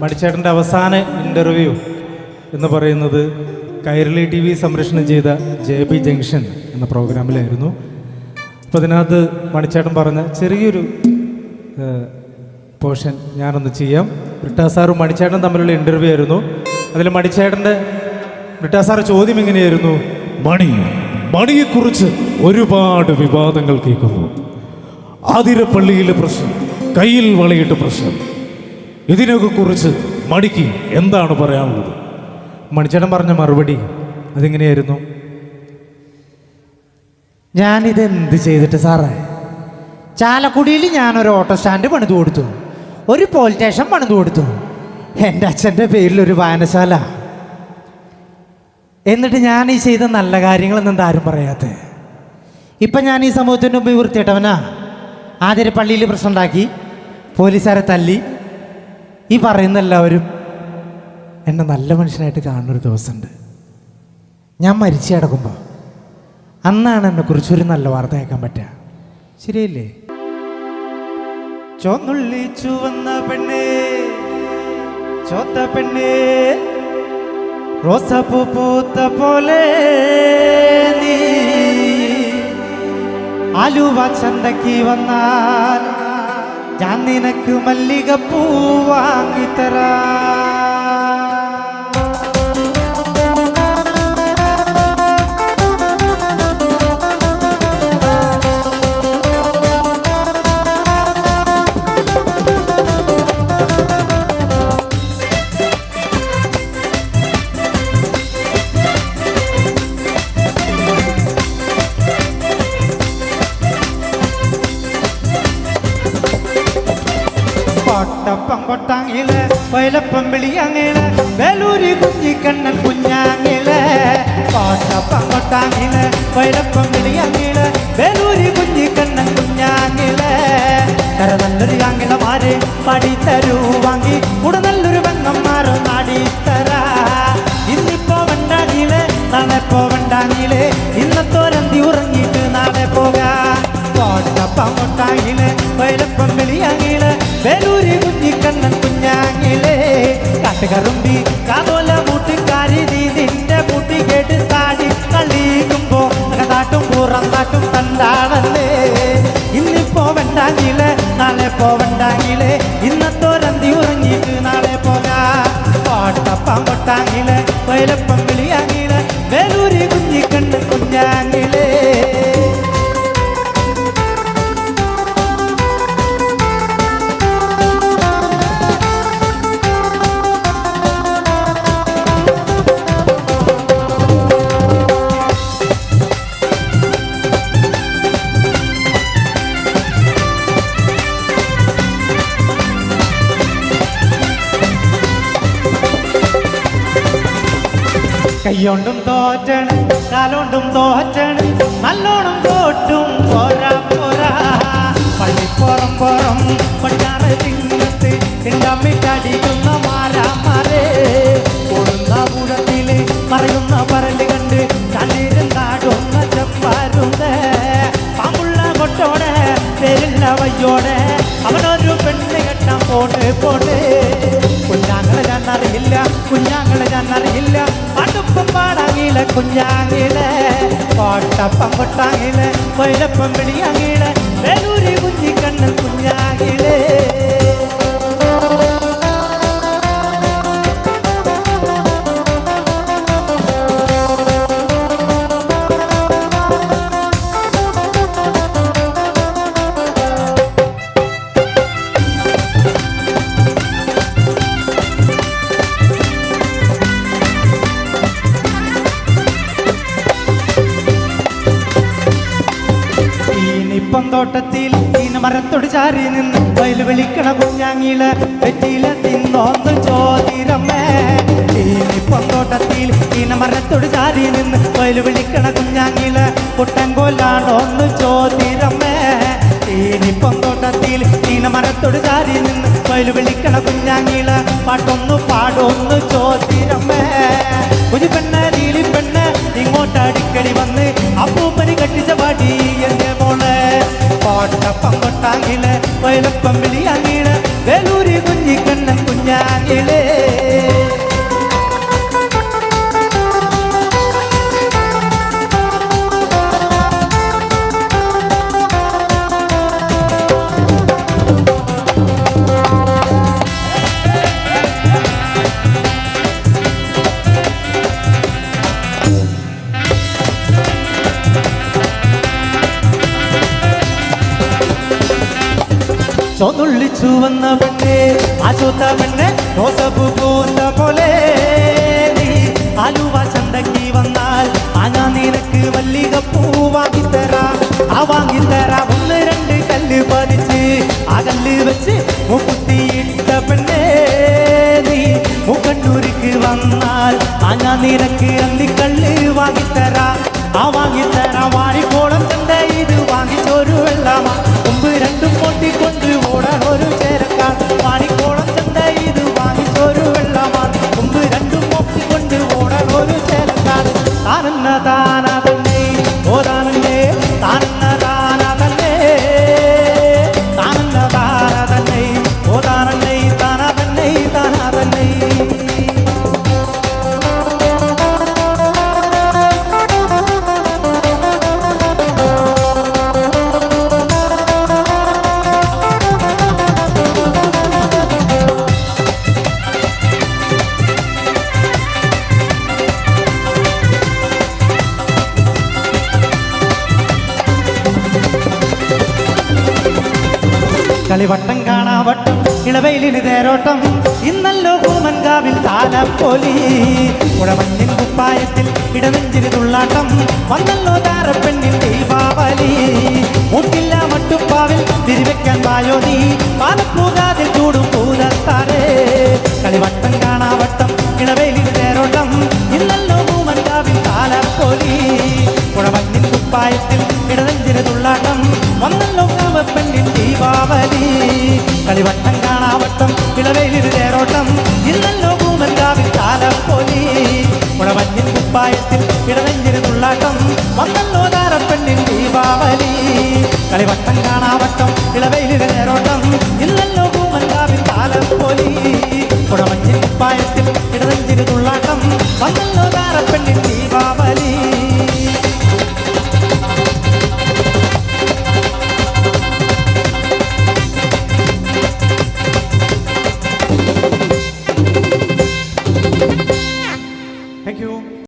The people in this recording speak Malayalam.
മണിച്ചേട്ടന്റെ അവസാന ഇന്റർവ്യൂ എന്ന് പറയുന്നത് കൈരളി ടി വി സംരക്ഷണം ചെയ്ത ജെ ബി ജംഗ്ഷൻ എന്ന പ്രോഗ്രാമിലായിരുന്നു. അപ്പോൾ അതിനകത്ത് മണിച്ചേട്ടൻ പറഞ്ഞ ചെറിയൊരു പോർഷൻ ഞാനൊന്ന് ചെയ്യാം. ബ്രിട്ടാ സാറും മണിച്ചേട്ടൻ തമ്മിലുള്ള ഇന്റർവ്യൂ ആയിരുന്നു. അതിൽ മണിച്ചേട്ടന്റെ ബ്രിട്ടാ സാറ് ചോദ്യം ഇങ്ങനെയായിരുന്നു മണി മണിയെക്കുറിച്ച് ഒരുപാട് വിവാദങ്ങൾ കേൾക്കുന്നു. ആതിരപ്പള്ളിയിലെ പ്രശ്നം കയ്യിൽ വളയിട്ട് പ്രശ്നം. ഇതിനൊക്കെ കുറിച്ച് മടിക്ക് എന്താണ് പറയാനുള്ളത്? മണിച്ചേട്ടൻ പറഞ്ഞ മറുപടി അതിങ്ങനെയായിരുന്നു? ഞാനിത് എന്ത് ചെയ്തിട്ട് സാറേ? ചാലക്കുടിയിൽ ഞാനൊരു ഓട്ടോ സ്റ്റാൻഡ് പണിത് കൊടുത്തു. ഒരു പോലീസ് സ്റ്റേഷൻ പണിത് കൊടുത്തു. എന്റെ അച്ഛന്റെ പേരിൽ ഒരു വായനശാല. എന്നിട്ട് ഞാൻ ഈ ചെയ്ത നല്ല കാര്യങ്ങളൊന്നും എന്താ ആരും പറയാത്ത. ഇപ്പം ഞാൻ ഈ സമൂഹത്തിന്റെ മുമ്പ് വൃത്തിയിട്ടവനാ ആദ്യം പള്ളിയിൽ പ്രശ്നം ഉണ്ടാക്കി പോലീസുകാരെ തല്ലി. ഈ പറയുന്ന എല്ലാവരും എന്നെ നല്ല മനുഷ്യനായിട്ട് കാണുന്നൊരു ദിവസമുണ്ട്. ഞാൻ മരിച്ചു കിടക്കുമ്പോൾ അന്നാണ് എന്നെക്കുറിച്ച് ഒരു നല്ല വാർത്ത കേൾക്കാൻ പറ്റുക. ശരിയല്ലേ? ചോന്നുള്ളി ചുവന്ന പെണ്ണേ ചോത്ത പെണ്ണേ റോസപ്പൂ പൂത്ത പോലെ നീ ആലുവ ചന്തക്ക് വന്നാൽ ഞാൻ നിനക്ക് മല്ലികപ്പൂ വാങ്ങിത്തരാ. പാട്ടപ്പം കൊട്ടാങ്ങിൽ വയലപ്പം വിളിയാങ്ങിൽ വേലൂരി കുഞ്ഞിക്കണ്ണൻ കുഞ്ഞാങ്ങിൽ. പാട്ടപ്പം കൊട്ടാങ്ങിൽ വയലപ്പം വിളിയാങ്ങിൽ വേലൂരി കുഞ്ഞിക്കണ്ണൻ കുഞ്ഞാങ്ങിൽ. കര നല്ലൊരു ആംഗിളമാര് പടിത്തരൂ വാങ്ങി കൂടെ നല്ലൊരു വെങ്ങന്മാരോ നാടിത്തരാ. ഇന്നിപ്പോ വണ്ടാങ്ങിൽ നാളെ പോവണ്ടാങ്ങിൽ ഇന്നത്തോരന്തി ഉറങ്ങിയിട്ട് നാളെ പോകാം. കോട്ടപ്പം കൊട്ടാങ്ങിൽ വയലപ്പം വെളിയാങ്ങിൽ വേലൂരി കുഞ്ഞിക്കണ്ണൻ കുഞ്ഞാങ്ങിൽ കാട്ടുകറുമ്പി കാതോല മൂട്ടുകാരി നീ നിന്റെ കൂട്ടി കേട്ട് താടി കളിക്കുമ്പോ താട്ടും പുറം താട്ടും കണ്ടാണല്ലേ ഇന്നിപ്പോ വേണ്ടാങ്ങിൽ നാളെ പോവണ്ടാങ്ങിൽ ഇന്നത്തോരന്തി ഉറങ്ങിയിട്ട് നാളെ പോകാം കോട്ടപ്പം കൊട്ടാങ്ങിൽ വയലപ്പം കൈയൊണ്ടും തോറ്റണ് കാലോണ്ടും തോറ്റണ് നല്ലോണം തോറ്റും പോരാ പോരാ. പള്ളിപ്പുറം പുറം പടിഞ്ഞാറ് തിങ്ങത്ത് തിണ്ടമ്മിക്കടിക്കുന്ന മാരാമാരെ. കൊടുന്ന പുഴത്തിൽ മറയുന്ന പരൽ കണ്ട് കണ്ണിരുന്നാടുന്ന ചെപ്പാരുന്ന് പാമ്പുള്ള കൊട്ടോടെ പേരില്ല വയ്യോടെ അവനൊരു പെണ്ണ് കെട്ടാൻ കുഞ്ഞാങ്ങളെ ഞാൻ അറിയില്ല കുഞ്ഞാങ്ങളെ ഞാൻ അറിയില്ല. പാട്ടുപ്പം പാടാങ്ങില കുഞ്ഞാങ്ങിലെ കോട്ടപ്പം കൊട്ടാങ്ങിലെ കൊയിലപ്പം പിടിയാങ്ങിലെ ഈനിപ്പം തോട്ടത്തിൽ ഈന മരത്തോട് ചാരി നിന്ന് വയൽ വിളിക്കണ കുഞ്ഞാങ്ങിള വെറ്റിയില തിന്നോന്ന് ചോദിരമ്മേ. ഈനിപ്പം തോട്ടത്തിൽ ഈന മരത്തോട് ചാരി നിന്ന് വയൽ വിളിക്കണ കുഞ്ഞാങ്ങിള കുട്ടൻ കൊല്ലാണോന്ന് ചോദിരമ്മേ. ഈനിപ്പം തോട്ടത്തിൽ ഈന മരത്തോട് ചാരി നിന്ന് വയൽ വിളിക്കണ കുഞ്ഞാങ്ങിള പാട്ടൊന്നു പാടൊന്ന് ചോദിരമ്മേ പാട്ടപ്പം കൊട്ടാങ്ങിൽ ചോന്നുള്ളിച്ചു വന്ന പെണ്ണെ ആ ചൂത്ത പെണ്ണെ റോസപ്പൂ പൂത്ത പോലെ. നീ ആലുവ ചന്തക്കി വന്നാൽ ആ ഞാൻ നിനക്ക് മല്ലിക പൂ വാങ്ങിത്തരാം ആ വാങ്ങിത്തരാ ഒന്ന് രണ്ട് കല്ല് പതിച്ച് ആ കല്ല് വെച്ച് മുക്കുത്തിയിട്ട പെണ്ണെ. നീ മുക്കണ്ണൂരിക്ക് വന്നാൽ ആ ഞാൻ നിനക്ക് കളിവട്ടം കാണാവട്ടം ഇളവയിലിന് തേരോട്ടം. ഇന്നല്ലോ കൂമൻകാവിൽ താലപ്പൊലി. ഉടമഞ്ഞിൻ കുപ്പായത്തിൽ ഇടനെഞ്ചിന് തുള്ളാട്ടം. വന്നല്ലോ താരപ്പെണ്ണിൻ ദീപാവലി. മുട്ടില്ല മട്ടുപ്പാവിൽ തിരിവെക്കാൻ വായോ നീ പാലപ്പൂകാതിൽ വന്നോ താരപ്പെണ്ണിൻ ദീപാവലി. കളിവട്ടം കാണാവട്ടം ഇളവയിലെ നേരോട്